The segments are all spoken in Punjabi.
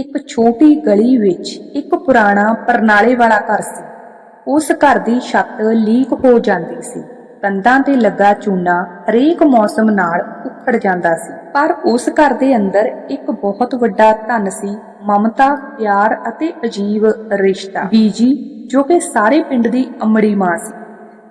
ਇੱਕ ਛੋਟੀ ਗਲੀ ਵਿੱਚ ਇੱਕ ਪੁਰਾਣਾ ਪਰਨਾਲੇ ਵਾਲਾ ਘਰ ਸੀ। ਉਸ ਘਰ ਦੀ ਛੱਤ ਲੀਕ ਹੋ ਜਾਂਦੀ ਸੀ। ਕੰਧਾਂ ਤੇ ਲੱਗਾ ਚੂਨਾ ਹਰੇਕ ਮੌਸਮ ਨਾਲ ਉਖੜ ਜਾਂਦਾ ਸੀ। ਪਰ ਉਸ ਘਰ ਦੇ ਅੰਦਰ ਇੱਕ ਬਹੁਤ ਵੱਡਾ ਧਨ ਸੀ, ਮਮਤਾ, ਪਿਆਰ ਅਤੇ ਅਜੀਬ ਰਿਸ਼ਤਾ। ਬੀਜੀ, ਜੋ ਕਿ ਸਾਰੇ ਪਿੰਡ ਦੀ ਅਮੜੀ ਮਾਂ ਸੀ।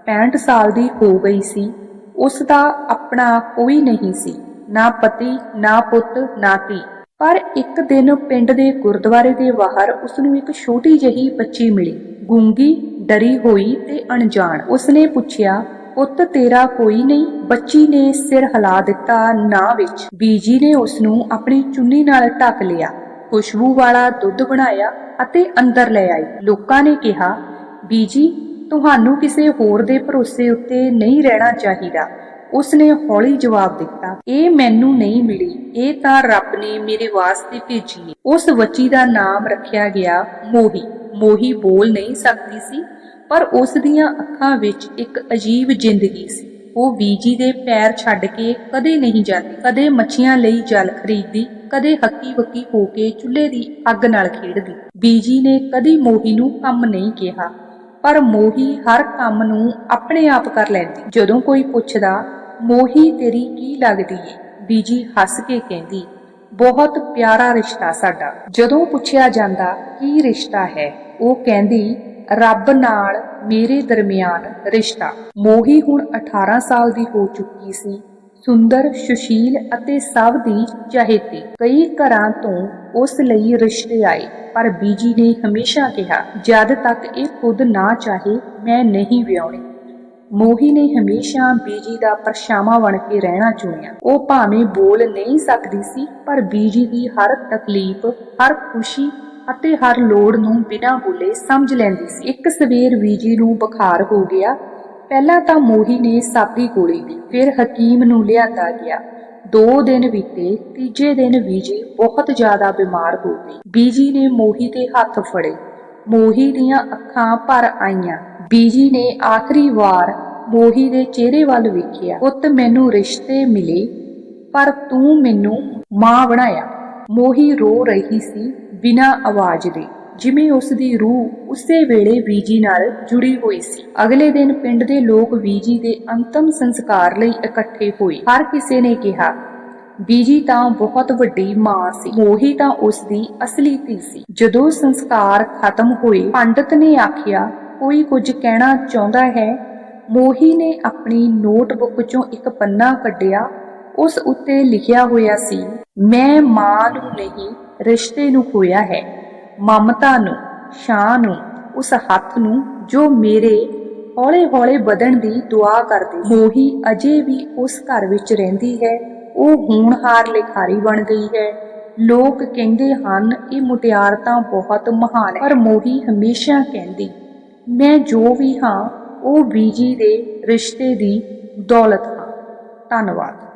65 ਸਾਲ ਦੀ ਹੋ ਗਈ ਸੀ। ਉਸ ਦਾ ਆਪਣਾ ਕੋਈ ਨਹੀਂ ਸੀ। ਨਾ ਪਤੀ, ਨਾ ਪੁੱਤ, ਨਾ ਧੀ। ਪਰ ਇੱਕ ਦਿਨ ਪਿੰਡ ਦੇ ਗੁਰਦੁਆਰੇ ਦੇ ਬਾਹਰ ਉਸ ਨੂੰ ਇੱਕ ਛੋਟੀ ਜਿਹੀ ਬੱਚੀ ਮਿਲੀ। ਗੂੰਗੀ, ਡਰੀ ਹੋਈ ਤੇ ਅਣਜਾਣ। ਉਸਨੇ ਪੁੱਛਿਆ, ਪੁੱਤ, ਤੇਰਾ ਕੋਈ ਨਹੀਂ? ਬੱਚੀ ਨੇ ਸਿਰ ਹਿਲਾ ਦਿੱਤਾ ਨਾ ਵਿੱਚ। ਬੀਜੀ ਨੇ ਉਸ ਨੂੰ ਆਪਣੀ ਚੁੰਨੀ ਨਾਲ ਢੱਕ ਲਿਆ। ਖੁਸ਼ਬੂ ਵਾਲਾ ਦੁੱਧ ਬਣਾਇਆ ਅਤੇ ਅੰਦਰ ਲੈ ਆਈ। ਲੋਕਾਂ ਨੇ ਕਿਹਾ, ਬੀਜੀ, ਤੁਹਾਨੂੰ ਕਿਸੇ ਹੋਰ ਦੇ ਭਰੋਸੇ ਉੱਤੇ ਨਹੀਂ ਰਹਿਣਾ ਚਾਹੀਦਾ। ਉਸਨੇ ਹੌਲੀ ਜਵਾਬ ਦਿੱਤਾ, ਇਹ ਮੈਨੂੰ ਨਹੀਂ ਮਿਲੀ, ਇਹ ਤਾਂ ਰੱਬ ਨੇ ਮੇਰੇ ਵਾਸਤੇ ਭੇਜੀ ਹੈ ਉਸ ਬੱਚੀ ਦਾ ਨਾਮ ਰੱਖਿਆ ਗਿਆ ਮੋਹੀ। ਮੋਹੀ ਬੋਲ ਨਹੀਂ ਸਕਦੀ ਸੀ, ਪਰ ਉਸ ਦੀਆਂ ਅੱਖਾਂ ਵਿੱਚ ਇੱਕ ਅਜੀਬ ਜ਼ਿੰਦਗੀ ਸੀ। ਉਹ ਬੀਜੀ ਦੇ ਪੈਰ ਛੱਡ ਕੇ ਕਦੇ ਨਹੀਂ ਜਾਂਦੀ, ਕਦੇ ਮੱਛੀਆਂ ਲਈ ਜਲ ਖਰੀਦਦੀ, ਕਦੇ ਹੱਕੀ ਬੱਕੀ ਹੋ ਕੇ ਚੁੱਲ੍ਹੇ ਦੀ ਅੱਗ ਨਾਲ ਖੇਡਦੀ। ਬੀਜੀ ਨੇ ਕਦੀ ਮੋਹੀ ਨੂੰ ਕੰਮ ਨਹੀਂ ਕਿਹਾ, ਪਰ ਮੋਹੀ ਹਰ ਕੰਮ ਨੂੰ ਆਪਣੇ ਆਪ ਕਰ ਲੈਂਦੀ। ਜਦੋਂ ਕੋਈ ਪੁੱਛਦਾ ਮੋਹੀ ਤੇਰੀ ਕੀ ਲੱਗਦੀ ਏ? ਬੀਜੀ ਹੱਸ ਕੇ ਕਹਿੰਦੀ, ਬਹੁਤ ਪਿਆਰਾ ਰਿਸ਼ਤਾ ਸਾਡਾ। ਜਦੋਂ ਪੁੱਛਿਆ ਜਾਂਦਾ, ਕੀ ਰਿਸ਼ਤਾ ਹੈ? ਉਹ ਕਹਿੰਦੀ, ਰੱਬ ਨਾਲ ਮੇਰੇ ਦਰਮਿਆਨ ਰਿਸ਼ਤਾ। ਮੋਹੀ ਹੁਣ 18 ਸਾਲ ਦੀ ਹੋ ਚੁੱਕੀ ਸੀ, ਸੁੰਦਰ, ਸੁਸ਼ੀਲ ਅਤੇ ਸਭ ਦੀ ਚਾਹੇਤੀ। ਕਈ ਘਰਾਂ ਤੋਂ ਉਸ ਲਈ ਰਿਸ਼ਤੇ ਆਏ, ਪਰ ਬੀਜੀ ਨੇ ਹਮੇਸ਼ਾ ਕਿਹਾ, ਜਦ ਤੱਕ ਇਹ ਖੁਦ ਨਾ ਚਾਹੇ, ਮੈਂ ਨਹੀਂ ਵਿਆਹਣੀ। ਮੋਹੀ ਨੇ ਹਮੇਸ਼ਾ ਬੀਜੀ ਦਾ ਪਰਛਾਵਾਂ ਬਣ ਕੇ ਰਹਿਣਾ ਚੁਣਿਆ। ਉਹ ਭਾਵੇਂ ਬੋਲ ਨਹੀਂ ਸਕਦੀ ਸੀ, ਪਰ ਬੀਜੀ ਦੀ ਹਰ ਤਕਲੀਫ, ਹਰ ਖੁਸ਼ੀ ਅਤੇ ਹਰ ਲੋੜ ਨੂੰ ਬਿਨਾਂ ਬੋਲੇ ਸਮਝ ਲੈਂਦੀ ਸੀ। ਇੱਕ ਸਵੇਰ ਬੀਜੀ ਨੂੰ ਬੁਖਾਰ ਹੋ ਗਿਆ। ਪਹਿਲਾਂ ਤਾਂ ਮੋਹੀ ਨੇ ਸਾਦੀ ਗੋਲੀ ਦੀ ਫਿਰ ਹਕੀਮ ਨੂੰ ਲਿਆਂਦਾ ਗਿਆ। ਦੋ ਦਿਨ ਬੀਤੇ, ਤੀਜੇ ਦਿਨ ਬੀਜੀ ਬਹੁਤ ਜ਼ਿਆਦਾ ਬਿਮਾਰ ਹੋ ਗਈ। ਬੀਜੀ ਨੇ ਮੋਹੀ ਦੇ ਹੱਥ ਫੜੇ। ਮੋਹੀ ਦੀਆਂ ਅੱਖਾਂ ਭਰ ਆਈਆਂ। ਬੀਜੀ ਨੇ ਆਖਰੀ ਵਾਰ ਮੋਹੀ ਦੇ ਚਿਹਰੇ ਵੱਲ ਵੇਖਿਆ। ਪੁੱਤ, ਮੈਨੂੰ ਰਿਸ਼ਤੇ ਮਿਲੇ, ਪਰ ਤੂੰ ਮੈਨੂੰ ਮਾਂ ਬਣਾਇਆ। ਮੋਹੀ ਰੋ ਰਹੀ ਸੀ ਬਿਨਾਂ ਆਵਾਜ਼ ਦੇ। ਜਿਵੇਂ ਉਸ ਦੀ ਰੂਹ ਉਸੇ ਵੇਲੇ ਬੀਜੀ ਨਾਲ ਜੁੜੀ ਹੋਈ ਸੀ। ਅਗਲੇ ਦਿਨ ਪਿੰਡ ਦੇ ਲੋਕ ਬੀਜੀ ਦੇ ਅੰਤਮ ਸੰਸਕਾਰ ਲਈ ਇਕੱਠੇ ਹੋਏ। ਹਰ ਕਿਸੇ ਨੇ ਕਿਹਾ, ਬੀਜੀ ਤਾਂ ਬਹੁਤ ਵੱਡੀ ਮਾਂ ਸੀ। ਮੋਹੀ ਤਾਂ ਉਸ ਦੀ ਅਸਲੀ ਧੀ ਸੀ। ਜਦੋਂ ਸੰਸਕਾਰ ਖਤਮ ਹੋਏ, ਪੰਡਤ ਨੇ ਆਖਿਆ ਕੋਈ ਕੁਝ ਕਹਿਣਾ ਚਾਹੁੰਦਾ ਹੈ, ਮੋਹੀ ਨੇ ਆਪਣੀ ਨੋਟਬੁੱਕ ਚੋਂ ਇੱਕ ਪੰਨਾ ਕੱਢਿਆ, ਉਸ ਉੱਤੇ ਲਿਖਿਆ ਹੋਇਆ ਸੀ, ਮੈਂ ਮਾਂ ਨੂੰ ਨਹੀਂ, ਰਿਸ਼ਤੇ ਨੂੰ ਖੋਇਆ ਹੈ। ਮਮਤਾ ਨੂੰ ਸ਼ਾਂ ਨੂੰ, ਉਸ ਹੱਥ ਨੂੰ ਜੋ ਮੇਰੇ ਹੌਲੇ-ਹੌਲੇ ਵਧਣ ਦੀ ਦੁਆ ਕਰਦੀ ਮੋਹੀ ਅਜੇ ਵੀ ਉਸ ਘਰ ਵਿੱਚ ਰਹਿੰਦੀ ਹੈ, ਉਹ ਹੋਣਹਾਰ ਲਿਖਾਰੀ ਬਣ ਗਈ ਹੈ। ਲੋਕ ਕਹਿੰਦੇ ਹਨ, ਇਹ ਮੁਟਿਆਰ ਤਾਂ ਬਹੁਤ ਮਹਾਨ ਹੈ। ਪਰ ਮੋਹੀ ਹਮੇਸ਼ਾ ਕਹਿੰਦੀ ਮੈਂ ਜੋ ਵੀ ਹਾਂ ਉਹ ਬੀਜੀ ਦੇ ਰਿਸ਼ਤੇ ਦੀ ਦੌਲਤ ਹਾਂ। ਧੰਨਵਾਦ।